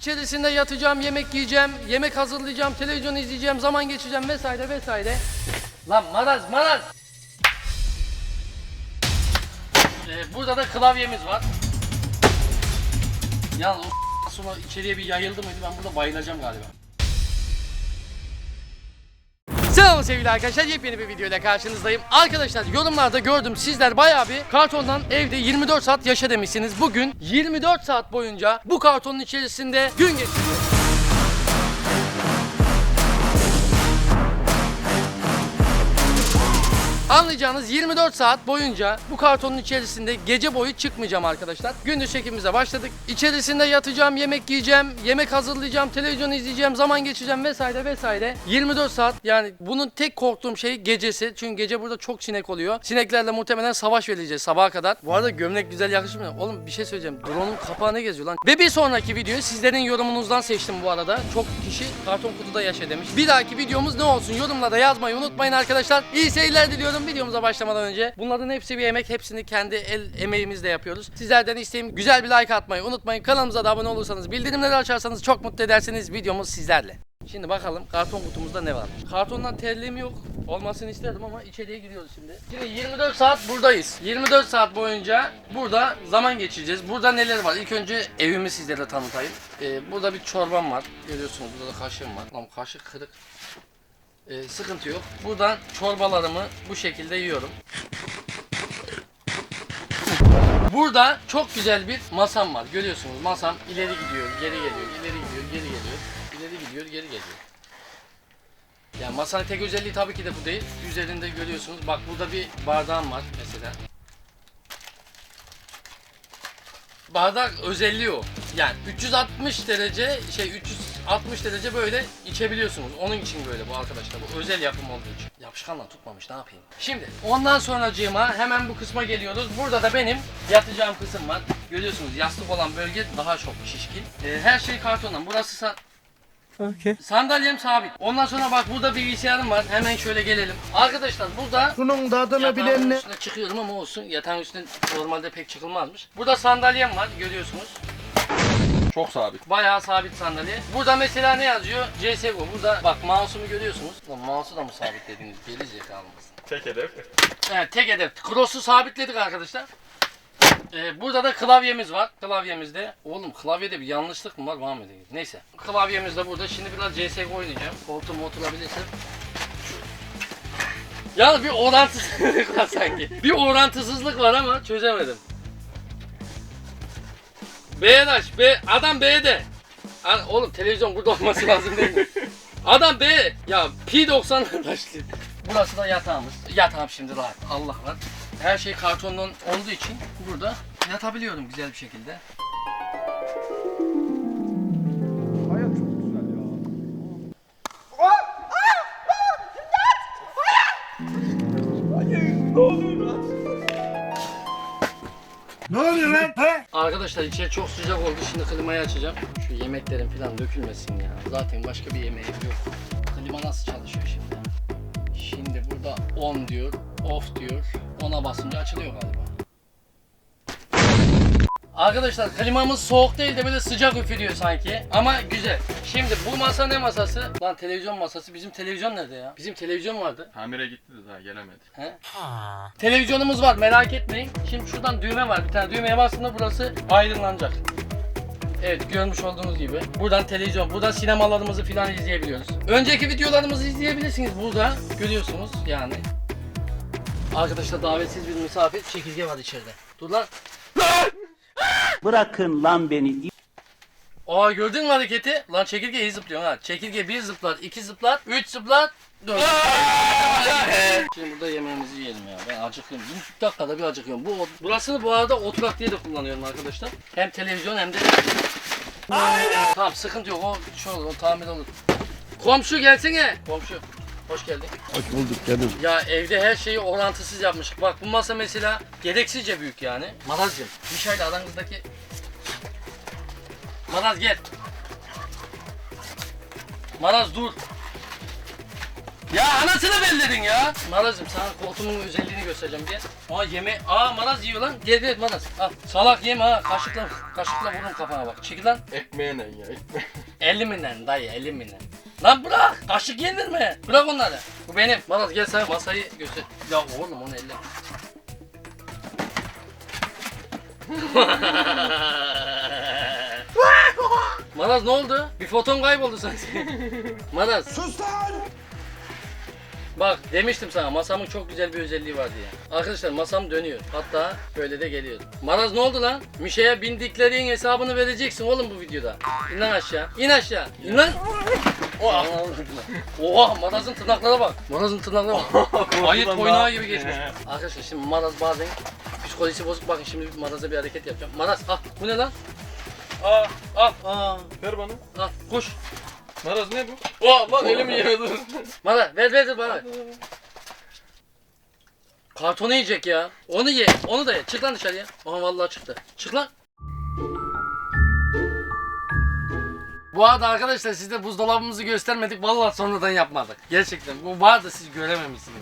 İçerisinde yatacağım, yemek yiyeceğim, yemek hazırlayacağım, televizyon izleyeceğim, zaman geçireceğim vesaire vesaire. Lan maraz maraz. Ee, burada da klavyemiz var. Yalnız o sonra içeriye bir yayıldı mıydı ben burada bayılacağım galiba. Selam sevgili arkadaşlar yepyeni bir videoyla karşınızdayım. Arkadaşlar yorumlarda gördüm sizler bayağı bir kartondan evde 24 saat yaşa demişsiniz. Bugün 24 saat boyunca bu kartonun içerisinde gün geçiriyoruz. Anlayacağınız 24 saat boyunca bu kartonun içerisinde gece boyu çıkmayacağım arkadaşlar. Gündüz çekimimize başladık. İçerisinde yatacağım, yemek yiyeceğim, yemek hazırlayacağım, televizyon izleyeceğim, zaman geçireceğim vesaire vesaire. 24 saat yani bunun tek korktuğum şey gecesi. Çünkü gece burada çok sinek oluyor. Sineklerle muhtemelen savaş vereceğiz sabaha kadar. Bu arada gömlek güzel yakışmıyor. Oğlum bir şey söyleyeceğim. Drone'un kapağı ne geziyor lan? Ve bir sonraki videoyu sizlerin yorumunuzdan seçtim bu arada. Çok kişi karton kutuda yaşa demiş. Bir dahaki videomuz ne olsun yorumlarda yazmayı unutmayın arkadaşlar. İyi seyirler diliyorum videomuza başlamadan önce. Bunların hepsi bir emek. Hepsini kendi el emeğimizle yapıyoruz. Sizlerden isteğim güzel bir like atmayı unutmayın. Kanalımıza da abone olursanız, bildirimleri açarsanız çok mutlu edersiniz. Videomuz sizlerle. Şimdi bakalım karton kutumuzda ne var? Kartondan terliğim yok. Olmasını isterdim ama içeriye giriyoruz şimdi. Şimdi 24 saat buradayız. 24 saat boyunca burada zaman geçireceğiz. Burada neler var? İlk önce evimi sizlere tanıtayım. Ee, burada bir çorbam var. Görüyorsunuz burada da kaşığım var. Lan kaşık kırık. Ee, sıkıntı yok. Buradan çorbalarımı bu şekilde yiyorum. Burada çok güzel bir masam var. Görüyorsunuz masam ileri gidiyor, geri geliyor, ileri gidiyor, geri geliyor, ileri gidiyor, geri geliyor. Yani masanın tek özelliği tabii ki de bu değil. Üzerinde görüyorsunuz. Bak burada bir bardağım var mesela. Bardak özelliği o. Yani 360 derece şey 360 derece böyle içebiliyorsunuz. Onun için böyle bu arkadaşlar. Bu özel yapım olduğu için. Yapışkanla tutmamış ne yapayım. Şimdi ondan sonracığıma hemen bu kısma geliyoruz. Burada da benim yatacağım kısım var. Görüyorsunuz yastık olan bölge daha çok şişkin. Ee, her şey kartondan. Burası sa- Sandalyem sabit. Ondan sonra bak burada bilgisayarım var. Hemen şöyle gelelim. Arkadaşlar burada Bunun tadını Yatağın bilen ne? üstüne çıkıyorum ama olsun. Yatağın üstüne normalde pek çıkılmazmış. Burada sandalyem var görüyorsunuz. Çok sabit. Bayağı sabit sandalye. Burada mesela ne yazıyor? CSGO. Burada bak mouse'umu görüyorsunuz. Lan mouse'u da mı sabitlediniz? Geri zekalı mısın? Tek hedef. Evet tek hedef. Cross'u sabitledik arkadaşlar. Ee, burada da klavyemiz var. Klavyemizde. Oğlum klavyede bir yanlışlık mı var? Mı değil. Neyse. Klavyemiz de burada. Şimdi biraz CSGO oynayacağım. Koltuğuma oturabilirsem. Yalnız bir orantısızlık var sanki. Bir orantısızlık var ama çözemedim. B'daş B adam B'de. Lan Oğlum televizyon burada olması lazım değil mi? Adam B. Ya P90 başlıyor. Burası da yatağımız. Yatağım şimdi rahat. Allah var. Her şey kartondan olduğu için burada yatabiliyorum güzel bir şekilde. Arkadaşlar içeri çok sıcak oldu. Şimdi klimayı açacağım. Şu yemeklerin falan dökülmesin ya. Zaten başka bir yemeğim yok. Klima nasıl çalışıyor şimdi? Şimdi burada on diyor, off diyor. Ona basınca açılıyor galiba. Arkadaşlar klimamız soğuk değil de böyle sıcak üfürüyor sanki. Ama güzel. Şimdi bu masa ne masası? Lan televizyon masası. Bizim televizyon nerede ya? Bizim televizyon vardı. Tamire gitti de daha gelemedi. He? Televizyonumuz var merak etmeyin. Şimdi şuradan düğme var. Bir tane düğmeye bastığında burası aydınlanacak. Evet görmüş olduğunuz gibi. Buradan televizyon, buradan sinemalarımızı filan izleyebiliyoruz. Önceki videolarımızı izleyebilirsiniz burada. Görüyorsunuz yani. Arkadaşlar davetsiz bir misafir çekirge var içeride. Dur lan. Bırakın lan beni. Aa gördün mü hareketi? Lan çekirge iyi zıplıyor ha. Çekirge bir zıplar, iki zıplar, üç zıplar, dört. Şimdi burada yemeğimizi yiyelim ya. Ben acıkıyorum. Bir dakikada bir acıkıyorum. Bu burasını bu arada oturak diye de kullanıyorum arkadaşlar. Hem televizyon hem de Aynen. Tamam sıkıntı yok. O şu olur, o tamir olur. Komşu gelsene. Komşu. Hoş geldin. Hoş bulduk canım. Ya evde her şeyi orantısız yapmış. Bak bu masa mesela gereksizce büyük yani. Marazcığım, Mişay'la aranızdaki... Maraz gel. Maraz dur. Ya anasını belledin ya. Maraz'ım sana koltuğumun özelliğini göstereceğim diye. Aa yeme... Aa Maraz yiyor lan. Gel gel Maraz. Al. Salak yeme ha. Kaşıkla, kaşıkla vurun kafana bak. Çekil lan. Ekmeğine ya ekmeğe. Elimle dayı elimle. Lan bırak. Kaşık yenir mi? Bırak onları. Bu benim. Maraz gel sen masayı göster. Ya oğlum onu elle. Maraz ne oldu? Bir foton kayboldu sanki. Maraz. Sus lan! Bak demiştim sana masamın çok güzel bir özelliği var diye. Arkadaşlar masam dönüyor. Hatta böyle de geliyor. Maraz ne oldu lan? Mişe'ye bindiklerin hesabını vereceksin oğlum bu videoda. İn lan aşağı. İn aşağı. İn lan. Oha. Oha Maraz'ın tırnaklara bak. Maraz'ın tırnaklara bak. Ayet oynağı gibi geçmiş. Arkadaşlar şimdi Maraz bazen psikolojisi bozuk. Bakın şimdi Maraz'a bir hareket yapacağım. Maraz al. Bu ne lan? Aa, al. Aa, Ver bana. al. Koş. Maraz ne bu? Oha lan elimi yemedi. Maraz ver ver bana. Kartonu yiyecek ya. Onu ye. Onu da ye. Çık lan dışarıya. Aha vallahi çıktı. Çık lan. Bu arada arkadaşlar size buzdolabımızı göstermedik. Vallahi sonradan yapmadık. Gerçekten. Bu vardı siz görememişsiniz.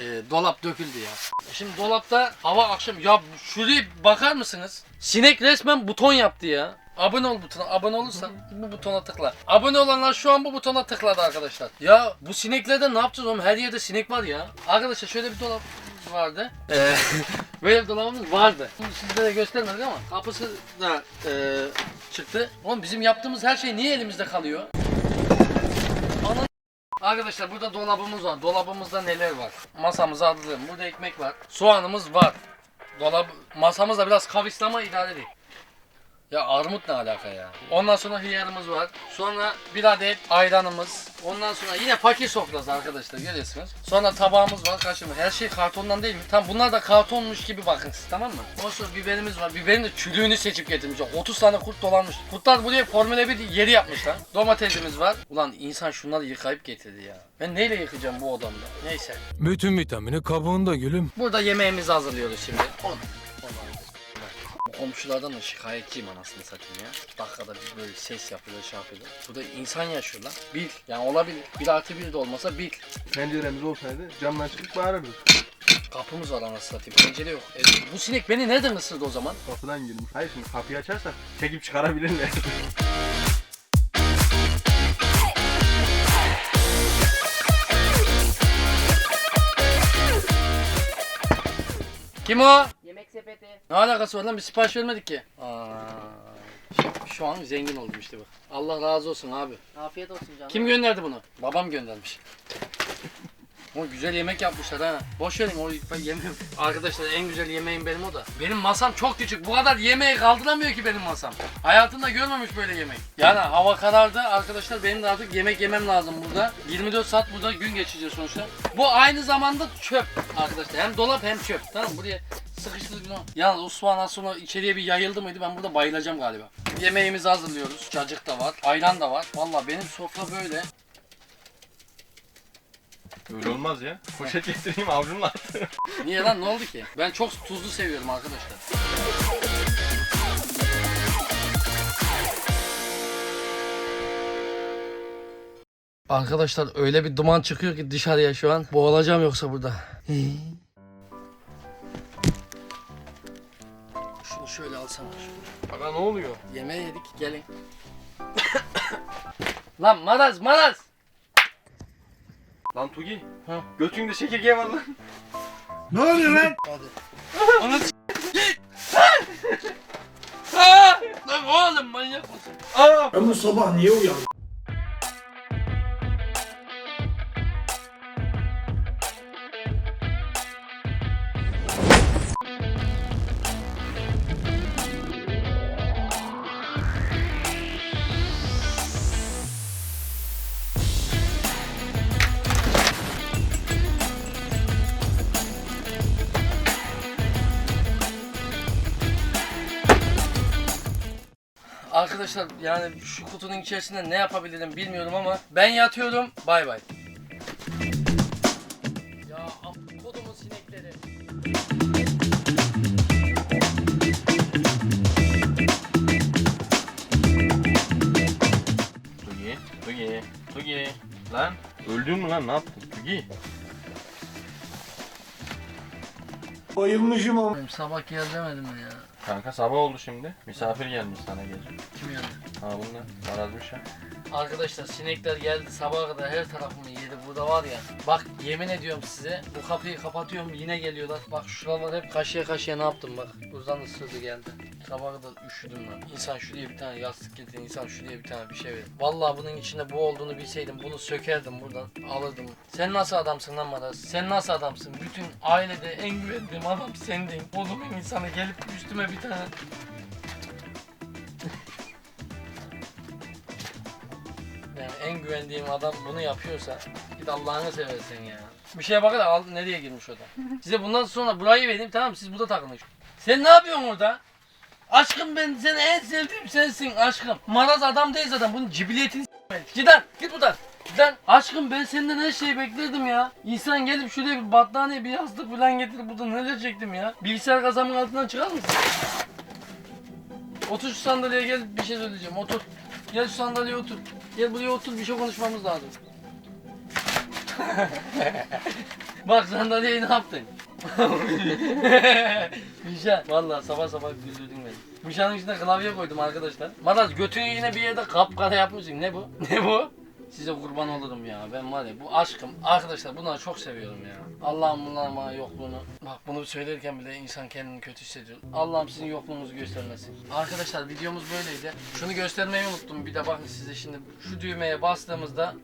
Ee, dolap döküldü ya. Şimdi dolapta hava akşam ya şuraya bakar mısınız? Sinek resmen buton yaptı ya. Abone ol butona. Abone olursan bu butona tıkla. Abone olanlar şu an bu butona tıkladı arkadaşlar. Ya bu sineklerden ne yapacağız oğlum? Her yerde sinek var ya. Arkadaşlar şöyle bir dolap vardı. Ee, böyle bir dolabımız vardı. Bunu sizlere göstermedik ama kapısı da e, çıktı. Oğlum bizim yaptığımız her şey niye elimizde kalıyor? Ana Arkadaşlar burada dolabımız var. Dolabımızda neler var? Masamızı hazırlayalım. Burada ekmek var. Soğanımız var. Dolap masamızda biraz kavislama idare değil. Ya armut ne alaka ya? Ondan sonra hıyarımız var. Sonra bir adet ayranımız. Ondan sonra yine paket sofrası arkadaşlar görüyorsunuz. Sonra tabağımız var, kaşığımız. Her şey kartondan değil mi? Tam bunlar da kartonmuş gibi bakın siz tamam mı? Ondan sonra biberimiz var. Biberin de çürüğünü seçip getirmiş. 30 tane kurt dolanmış. Kurtlar buraya Formula 1 yeri yapmışlar. Domatesimiz var. Ulan insan şunları yıkayıp getirdi ya. Ben neyle yıkayacağım bu odamda? Neyse. Bütün vitamini kabuğunda gülüm. Burada yemeğimizi hazırlıyoruz şimdi. On. Bu komşulardan da şikayetçiyim anasını satayım ya. Dakikada bir böyle ses yapıyorlar, şey yapıyorlar. Burada insan yaşıyor lan. Bil. Yani olabilir. Bir artı bir de olmasa bil. Penceremiz olsaydı camdan çıkıp bağırırdık. Kapımız var anasını satayım. Pencere yok. E, bu sinek beni nereden ısırdı o zaman? Kapıdan girmiş. Hayır şimdi kapıyı açarsak çekip çıkarabilirler. Kim o? Ne alakası var lan? Bir sipariş vermedik ki. Aa, şu- şu an zengin oldum işte bak. Allah razı olsun abi. Afiyet olsun canım. Kim gönderdi bunu? Babam göndermiş. O güzel yemek yapmışlar ha. Boş verin o ben yemem. Arkadaşlar en güzel yemeğim benim o da. Benim masam çok küçük. Bu kadar yemeği kaldıramıyor ki benim masam. Hayatında görmemiş böyle yemek. Yani hava karardı arkadaşlar benim de artık yemek yemem lazım burada. 24 saat burada gün geçeceğiz sonuçta. Bu aynı zamanda çöp arkadaşlar. Hem dolap hem çöp. Tamam buraya sıkıştırdık bunu. Yalnız Osman sonra içeriye bir yayıldı mıydı ben burada bayılacağım galiba. Yemeğimizi hazırlıyoruz. Cacık da var. Ayran da var. Valla benim sofra böyle. Öyle olmaz ya. Poşet getireyim avucumla at. Niye lan ne oldu ki? Ben çok tuzlu seviyorum arkadaşlar. Arkadaşlar öyle bir duman çıkıyor ki dışarıya şu an. Boğulacağım yoksa burada. Şunu şöyle alsana. Aga ne oluyor? Yemeği yedik gelin. lan maraz maraz. Lan Tugi. Ha? Götünde çekirge var lan. Ne oluyor lan? Onu s- git. Aa! Lan oğlum manyak mısın? Aa! Ben bu sabah niye uyandım? Arkadaşlar yani şu kutunun içerisinde ne yapabilirim bilmiyorum ama ben yatıyorum. Bay bay. Ya kodumun sinekleri. Tugi. Tugi. Tugi. Lan. Öldün mü lan ne yaptın? Giy. Bayılmışım ama. Benim sabah gel demedim mi ya? Kanka sabah oldu şimdi. Misafir gelmiş sana gece. Kim geldi? Ha bunlar. Arazmış ya. Arkadaşlar sinekler geldi sabaha kadar her tarafımı yedi. Burada var ya. Bak yemin ediyorum size bu kapıyı kapatıyorum yine geliyorlar. Bak şuralar hep kaşıya kaşıya ne yaptım bak. Buradan ısırdı geldi. Sabaha kadar üşüdüm lan. İnsan şuraya bir tane yastık getirin, insan şuraya bir tane bir şey verin. Vallahi bunun içinde bu olduğunu bilseydim bunu sökerdim buradan alırdım. Sen nasıl adamsın lan Maras? Sen nasıl adamsın? Bütün ailede en güvendiğim adam sendin. Oğlum insanı gelip üstüme bir tane en güvendiğim adam bunu yapıyorsa git Allah'ını seversen ya. Bir şeye bakın al nereye girmiş o da. Size bundan sonra burayı vereyim tamam? Siz burada takılın. Sen ne yapıyorsun orada? Aşkım ben seni en sevdiğim sensin aşkım. Maraz adam değil zaten bunun cibiliyetini. Giden git buradan. Giden. Aşkım ben senden her şeyi beklerdim ya. İnsan gelip şuraya bir battaniye bir yastık falan getirip burada neler çektim ya. Bilgisayar kazamın altından çıkar mısın? Otur şu sandalyeye gel bir şey söyleyeceğim otur. Gel şu sandalyeye otur. Gel buraya otur bir şey konuşmamız lazım. Bak sandalyeyi ne yaptın? Mişa vallahi sabah sabah güldürdün beni. Mişa'nın içine klavye koydum arkadaşlar. Maraz götünü yine bir yerde kapkara yapmışsın. Ne bu? Ne bu? Size kurban olurum ya. Ben var ya bu aşkım. Arkadaşlar bunları çok seviyorum ya. Allah'ım bunların bana yokluğunu. Bak bunu söylerken bile insan kendini kötü hissediyor. Allah'ım sizin yokluğunuzu göstermesin. Arkadaşlar videomuz böyleydi. Şunu göstermeyi unuttum. Bir de bakın size şimdi şu düğmeye bastığımızda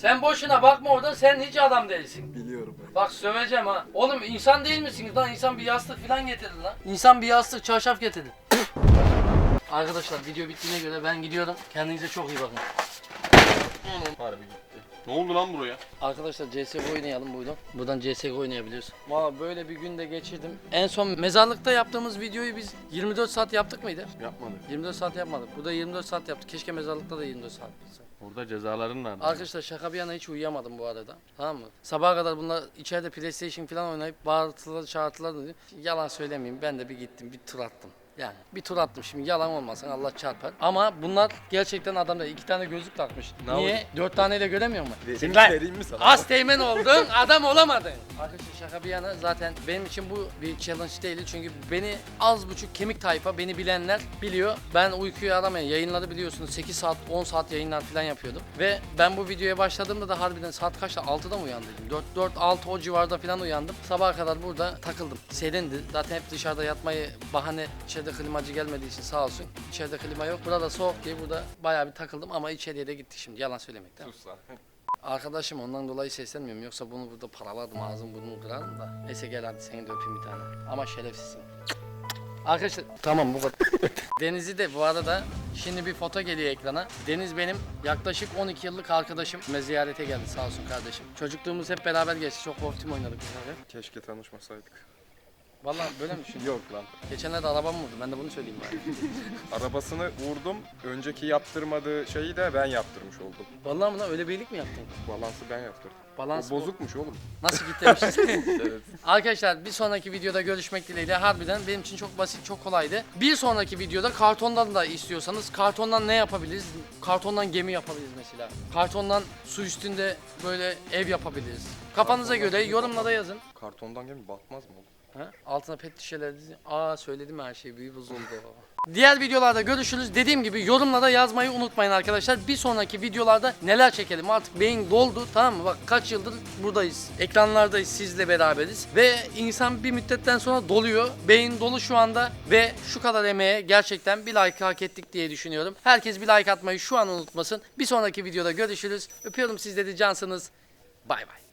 sen boşuna bakma orada sen hiç adam değilsin. Biliyorum. Bak söveceğim ha. Oğlum insan değil misiniz lan? İnsan bir yastık falan getirin lan. İnsan bir yastık, çarşaf getirin. Arkadaşlar video bittiğine göre ben gidiyorum. Kendinize çok iyi bakın. Harbi gitti. Ne oldu lan buraya? Arkadaşlar CSGO oynayalım buyurun. Buradan CSGO oynayabiliyoruz. Valla böyle bir günde geçirdim. En son mezarlıkta yaptığımız videoyu biz 24 saat yaptık mıydı? Yapmadık. 24 saat yapmadık. Burada 24 saat yaptık. Keşke mezarlıkta da 24 saat yapsak. Burada cezaların nerede? Arkadaşlar şaka bir yana hiç uyuyamadım bu arada. Tamam mı? Sabaha kadar bunlar içeride PlayStation falan oynayıp bağırtılar çağırtılar dedi. Yalan söylemeyeyim ben de bir gittim bir tur attım. Yani bir tur attım şimdi yalan olmasın Allah çarpar. Ama bunlar gerçekten adamda iki tane gözlük takmış. Ne Niye? Dört taneyle göremiyor mu? Şimdi vereyim mi sana? Az teğmen oldun, adam olamadın. Arkadaşlar şaka bir yana zaten benim için bu bir challenge değil çünkü beni az buçuk kemik tayfa beni bilenler biliyor. Ben uykuyu aramayan yayınları biliyorsunuz 8 saat 10 saat yayınlar falan yapıyordum. Ve ben bu videoya başladığımda da harbiden saat kaçta 6'da mı uyandıydım? 4 4 6 o civarda falan uyandım. Sabaha kadar burada takıldım. Serindi. Zaten hep dışarıda yatmayı bahane içeride klimacı gelmediği için sağ olsun. İçeride klima yok. Burada soğuk diye burada bayağı bir takıldım ama içeriye de gittik şimdi. Yalan söylemekten. Sus lan. Arkadaşım ondan dolayı seslenmiyorum yoksa bunu burada paralardım ağzım burnunu kırardım da. Neyse gel hadi seni de öpeyim bir tane. Ama şerefsizsin. Arkadaşlar tamam bu kadar. Deniz'i de bu arada şimdi bir foto geliyor ekrana. Deniz benim yaklaşık 12 yıllık arkadaşım. Ve ziyarete geldi sağ olsun kardeşim. Çocukluğumuz hep beraber geçti. Çok Wolf oynadık beraber. Keşke tanışmasaydık. Vallahi böyle mi düşünüyorsun? Yok lan. Geçenlerde arabam vurdu. Ben de bunu söyleyeyim bari. Arabasını vurdum. Önceki yaptırmadığı şeyi de ben yaptırmış oldum. Vallahi buna öyle bir iyilik mi yaptın? Balansı ben yaptırdım. Balans o bozukmuş oğlum. Nasıl git demişiz. evet. Arkadaşlar bir sonraki videoda görüşmek dileğiyle harbiden benim için çok basit çok kolaydı. Bir sonraki videoda kartondan da istiyorsanız kartondan ne yapabiliriz? Kartondan gemi yapabiliriz mesela. Kartondan su üstünde böyle ev yapabiliriz. Kafanıza göre yorumlara yazın. Kartondan gemi batmaz mı oğlum? Altına pet şişeler dizin. Aa söyledim her şeyi büyük bozuldu. Diğer videolarda görüşürüz. Dediğim gibi yorumlara yazmayı unutmayın arkadaşlar. Bir sonraki videolarda neler çekelim artık beyin doldu tamam mı? Bak kaç yıldır buradayız. Ekranlardayız sizle beraberiz. Ve insan bir müddetten sonra doluyor. Beyin dolu şu anda ve şu kadar emeğe gerçekten bir like hak ettik diye düşünüyorum. Herkes bir like atmayı şu an unutmasın. Bir sonraki videoda görüşürüz. Öpüyorum sizleri cansınız. Bay bay.